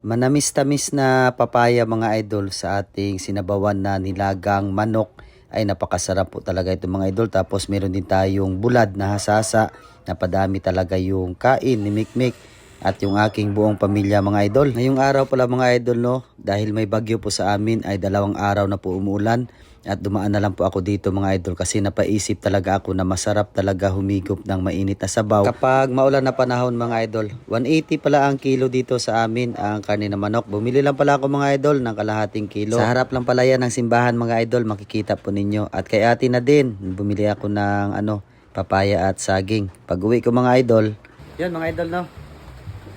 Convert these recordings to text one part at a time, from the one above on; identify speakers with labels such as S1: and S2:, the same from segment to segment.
S1: Manamis-tamis na papaya mga idol sa ating sinabawan na nilagang manok ay napakasarap po talaga ito mga idol. Tapos meron din tayong bulad na hasasa. Napadami talaga yung kain ni Mikmik at yung aking buong pamilya mga idol. Ngayong araw pala mga idol no, dahil may bagyo po sa amin ay dalawang araw na po umuulan. At dumaan na lang po ako dito mga idol kasi napaisip talaga ako na masarap talaga humigop ng mainit na sabaw. Kapag maulan na panahon mga idol, 180 pala ang kilo dito sa amin ang karne na manok. Bumili lang pala ako mga idol ng kalahating kilo. Sa harap lang pala yan ng simbahan mga idol, makikita po ninyo. At kay ate na din, bumili ako ng ano, papaya at saging. Pag uwi ko mga idol, yan mga idol no.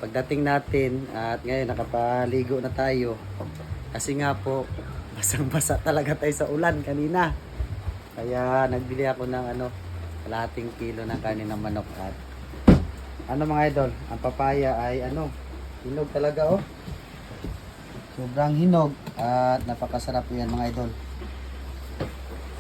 S1: Pagdating natin at ngayon nakapaligo na tayo. Kasi nga po, basang-basa talaga tayo sa ulan kanina. Kaya nagbili ako ng ano, kalahating kilo ng kanin ng manok at ano mga idol, ang papaya ay ano, hinog talaga oh. Sobrang hinog at napakasarap yan mga idol.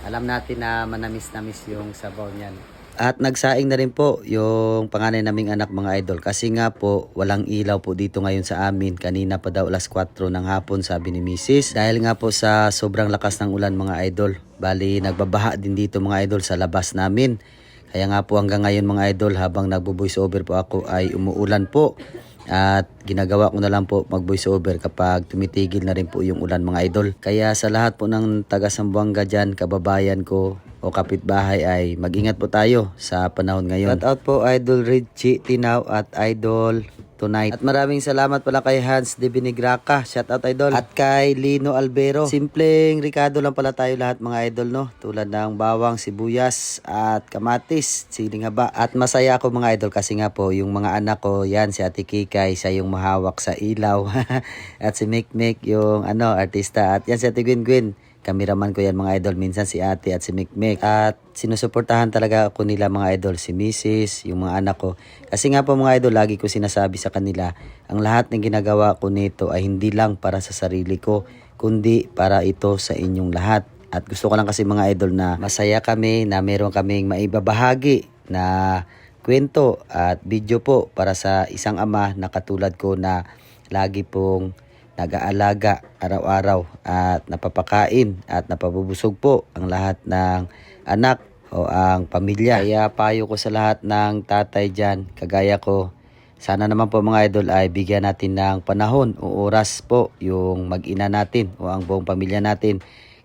S1: Alam natin na manamis-namis yung sabaw niyan. At nagsaing na rin po yung panganay naming anak mga idol kasi nga po walang ilaw po dito ngayon sa amin. Kanina pa daw alas 4 ng hapon sabi ni Mrs. Dahil nga po sa sobrang lakas ng ulan mga idol. Bali nagbabaha din dito mga idol sa labas namin. Kaya nga po hanggang ngayon mga idol habang nagbo-voice over po ako ay umuulan po. At ginagawa ko na lang po mag voice over kapag tumitigil na rin po yung ulan mga idol. Kaya sa lahat po ng taga Sambuanga dyan, kababayan ko o kapitbahay ay mag-ingat po tayo sa panahon ngayon. Shout out po Idol Richie Tinaw at Idol Tonight. At maraming salamat pala kay Hans de Binigraca. Shout out Idol. At kay Lino Albero. Simpleng Ricardo lang pala tayo lahat mga idol no. Tulad ng bawang, sibuyas at kamatis, siling haba. At masaya ako mga idol kasi nga po yung mga anak ko, yan si Ate Kikay, siya yung mahawak sa ilaw. at si Mikmik yung ano, artista. At yan si Ate Gwen Gwen. Kameraman ko yan mga idol. Minsan si ate at si Mikmik. At sinusuportahan talaga ako nila mga idol. Si Mrs., yung mga anak ko. Kasi nga po mga idol, lagi ko sinasabi sa kanila, ang lahat ng ginagawa ko nito ay hindi lang para sa sarili ko, kundi para ito sa inyong lahat. At gusto ko lang kasi mga idol na masaya kami na meron kaming maibabahagi na kwento at video po para sa isang ama na katulad ko na lagi pong nag-aalaga araw-araw at napapakain at napabubusog po ang lahat ng anak o ang pamilya. Kaya payo ko sa lahat ng tatay dyan, kagaya ko, sana naman po mga idol ay bigyan natin ng panahon o oras po yung mag-ina natin o ang buong pamilya natin.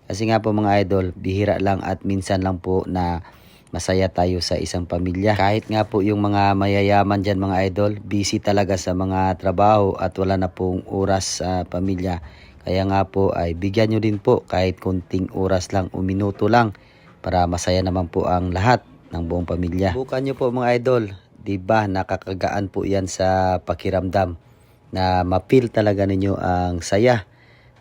S1: Kasi nga po mga idol, bihira lang at minsan lang po na masaya tayo sa isang pamilya. Kahit nga po yung mga mayayaman dyan mga idol, busy talaga sa mga trabaho at wala na pong oras sa pamilya. Kaya nga po ay bigyan nyo din po kahit kunting oras lang o minuto lang para masaya naman po ang lahat ng buong pamilya. Bukan nyo po mga idol, di ba nakakagaan po yan sa pakiramdam na mapil talaga ninyo ang saya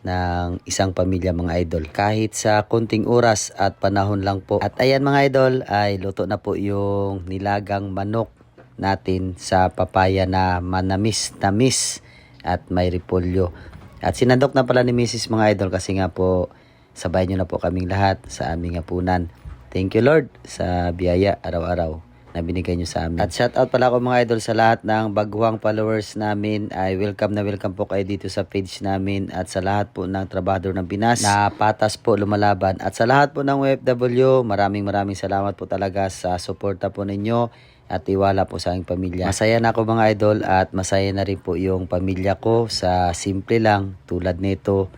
S1: ng isang pamilya mga idol. Kahit sa konting oras at panahon lang po. At ayan mga idol ay luto na po yung nilagang manok natin sa papaya na manamis-tamis at may repolyo. At sinandok na pala ni Mrs. mga idol kasi nga po sabay nyo na po kaming lahat sa aming hapunan. Thank you Lord sa biyaya araw-araw na binigay nyo sa amin. At shout out pala ako mga idol sa lahat ng baguhang followers namin. Ay welcome na welcome po kayo dito sa page namin at sa lahat po ng trabador ng Pinas na patas po lumalaban. At sa lahat po ng OFW, maraming maraming salamat po talaga sa suporta po ninyo at iwala po sa aking pamilya. Masaya na ako mga idol at masaya na rin po yung pamilya ko sa simple lang tulad nito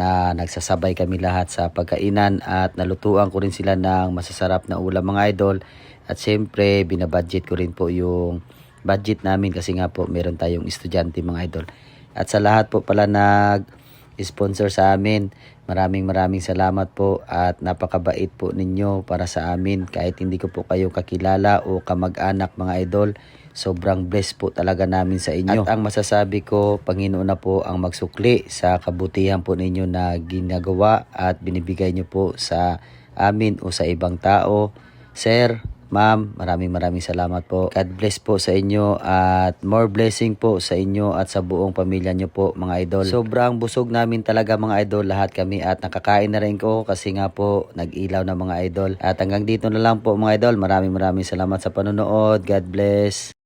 S1: na nagsasabay kami lahat sa pagkainan at nalutuan ko rin sila ng masasarap na ulam mga idol. At syempre, binabudget ko rin po yung budget namin kasi nga po meron tayong estudyante mga idol. At sa lahat po pala nag-sponsor sa amin, maraming maraming salamat po at napakabait po ninyo para sa amin. Kahit hindi ko po kayo kakilala o kamag-anak mga idol, sobrang blessed po talaga namin sa inyo. At ang masasabi ko, Panginoon na po ang magsukli sa kabutihan po ninyo na ginagawa at binibigay nyo po sa amin o sa ibang tao. Sir, Ma'am, maraming maraming salamat po. God bless po sa inyo at more blessing po sa inyo at sa buong pamilya nyo po mga idol. Sobrang busog namin talaga mga idol lahat kami at nakakain na rin ko kasi nga po nag-ilaw na mga idol. At hanggang dito na lang po mga idol. Maraming maraming salamat sa panonood. God bless.